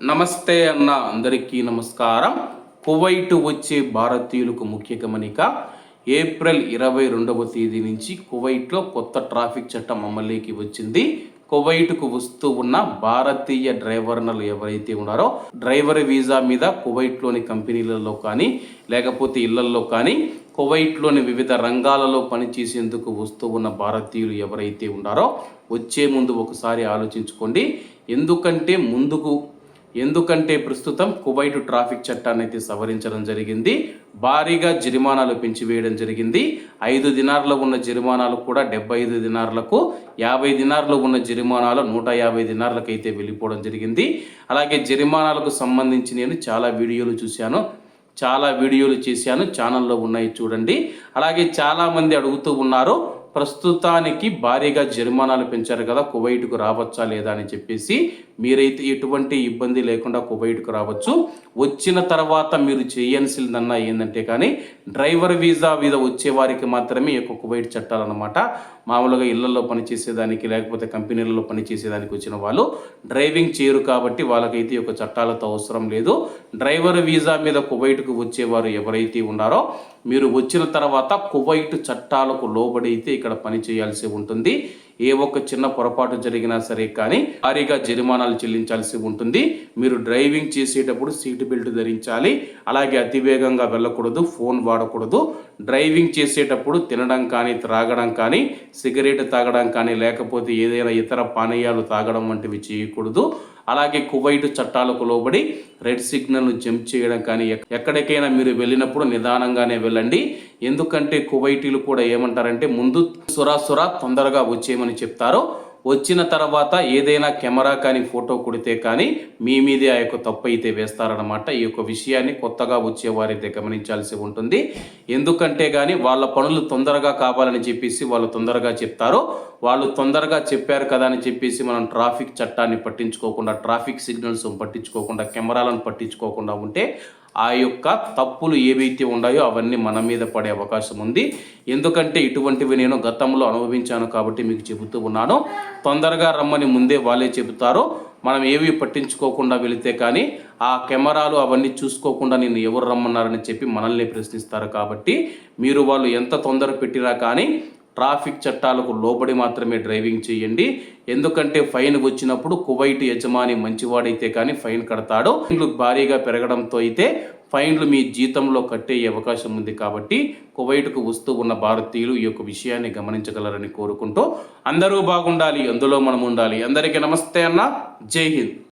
నమస్తే అన్న అందరికీ నమస్కారం. కువైట్ వచ్చే భారతీయులకు ముఖ్య గమనిక ఏప్రిల్ ఇరవై రెండవ తేదీ నుంచి కువైట్లో కొత్త ట్రాఫిక్ చట్టం అమలులోకి వచ్చింది. కువైట్కు వస్తూ ఉన్న భారతీయ డ్రైవర్లు ఎవరైతే ఉన్నారో డ్రైవర్ వీసా మీద కువైట్లోని కంపెనీలలో కానీ లేకపోతే ఇళ్ళలో కానీ కువైట్లోని వివిధ రంగాలలో పనిచేసేందుకు వస్తూ ఉన్న భారతీయులు ఎవరైతే ఉన్నారో వచ్చే ముందు ఒకసారి ఆలోచించుకోండి. ఎందుకంటే ముందుకు ఎందుకంటే ప్రస్తుతం కువైట్ ట్రాఫిక్ చట్టాన్ని అయితే సవరించడం జరిగింది. భారీగా జరిమానాలు పెంచివేయడం జరిగింది. ఐదు దినార్లో ఉన్న జరిమానాలు కూడా డెబ్బై ఐదు దినార్లకు యాభై దినార్లో ఉన్న జరిమానాలు నూట యాభై దినార్లకు అయితే వెళ్ళిపోవడం జరిగింది. అలాగే జరిమానాలకు సంబంధించి నేను చాలా వీడియోలు చూశాను. చాలా వీడియోలు చేశాను. ఛానల్లో ఉన్నాయి చూడండి. అలాగే చాలామంది అడుగుతూ ఉన్నారు ప్రస్తుతానికి భారీగా జరిమానాలు పెంచారు కదా కువైట్కు రావచ్చా లేదా అని చెప్పేసి మీరైతే ఎటువంటి ఇబ్బంది లేకుండా కువైట్కు రావచ్చు. వచ్చిన తర్వాత మీరు చేయాల్సిందన్నా ఏంటంటే కానీ డ్రైవర్ వీసా మీద వచ్చే వారికి మాత్రమే ఈ యొక్క కువైట్ చట్టాలన్నమాట. మామూలుగా ఇళ్ళలో పనిచేసేదానికి లేకపోతే కంపెనీలలో పనిచేసేదానికి వచ్చిన వాళ్ళు డ్రైవింగ్ చేయరు కాబట్టి వాళ్ళకైతే ఈ యొక్క చట్టాలతో అవసరం లేదు. డ్రైవర్ వీసా మీద కువైట్కు వచ్చేవారు ఎవరైతే ఉన్నారో మీరు వచ్చిన తర్వాత కువైట్ చట్టాలకు లోబడి అయితే ఇక్కడ పని చేయాల్సి ఉంటుంది. ఏ ఒక్క చిన్న పొరపాటు జరిగినా సరే కానీ భారీగా జరిమానాలు చెల్లించాల్సి ఉంటుంది. మీరు డ్రైవింగ్ చేసేటప్పుడు సీట్ బెల్ట్ ధరించాలి. అలాగే అతివేగంగా వెళ్ళకూడదు ఫోన్ వాడకూడదు. డ్రైవింగ్ చేసేటప్పుడు తినడం కానీ త్రాగడం కానీ సిగరెట్ తాగడం కానీ లేకపోతే ఏదైనా ఇతర పానీయాలు తాగడం వంటివి చేయకూడదు. అలాగే కువైట్ చట్టాలకు లోబడి రెడ్ సిగ్నల్ను జంప్ చేయడం కానీ ఎక్కడికైనా మీరు వెళ్ళినప్పుడు నిదానంగానే వెళ్ళండి. ఎందుకంటే కువైటీలు కూడా ఏమంటారంటే ముందు సురా సురా తొందరగా వచ్చేయమని చెప్తారు. వచ్చిన తర్వాత ఏదైనా కెమెరా కానీ ఫోటో కొడితే కానీ మీ మీదే ఆ యొక్క తప్పు అయితే వేస్తారనమాట ఈ యొక్క విషయాన్ని కొత్తగా వచ్చేవారైతే గమనించాల్సి ఉంటుంది. ఎందుకంటే కానీ వాళ్ళ పనులు తొందరగా కావాలని చెప్పేసి వాళ్ళు తొందరగా చెప్తారు. వాళ్ళు తొందరగా చెప్పారు కదా అని చెప్పేసి మనం ట్రాఫిక్ చట్టాన్ని పట్టించుకోకుండా ట్రాఫిక్ సిగ్నల్స్ పట్టించుకోకుండా కెమెరాలను పట్టించుకోకుండా ఉంటే ఆ యొక్క తప్పులు ఏవైతే ఉన్నాయో అవన్నీ మన మీద పడే అవకాశం ఉంది. ఎందుకంటే ఇటువంటివి నేను గతంలో అనుభవించాను కాబట్టి మీకు చెబుతూ ఉన్నాను. తొందరగా రమ్మని ముందే వాళ్ళే చెబుతారు. మనం ఏవి పట్టించుకోకుండా వెళితే కానీ ఆ కెమెరాలు అవన్నీ చూసుకోకుండా నేను ఎవరు రమ్మన్నారని చెప్పి మనల్ని ప్రశ్నిస్తారు కాబట్టి మీరు వాళ్ళు ఎంత తొందర పెట్టినా కానీ ట్రాఫిక్ చట్టాలకు లోబడి మాత్రమే డ్రైవింగ్ చేయండి. ఎందుకంటే ఫైన్ వచ్చినప్పుడు కువైట్ యజమాని మంచివాడైతే కానీ ఫైన్ కడతాడు. ఫైన్లు భారీగా పెరగడంతో అయితే ఫైన్లు మీ జీతంలో కట్టే అవకాశం ఉంది కాబట్టి కువైట్కు వస్తూ ఉన్న భారతీయులు ఈ యొక్క విషయాన్ని గమనించగలరని కోరుకుంటూ అందరూ బాగుండాలి అందులో మనం ఉండాలి అందరికీ నమస్తే అన్న. జై హింద్.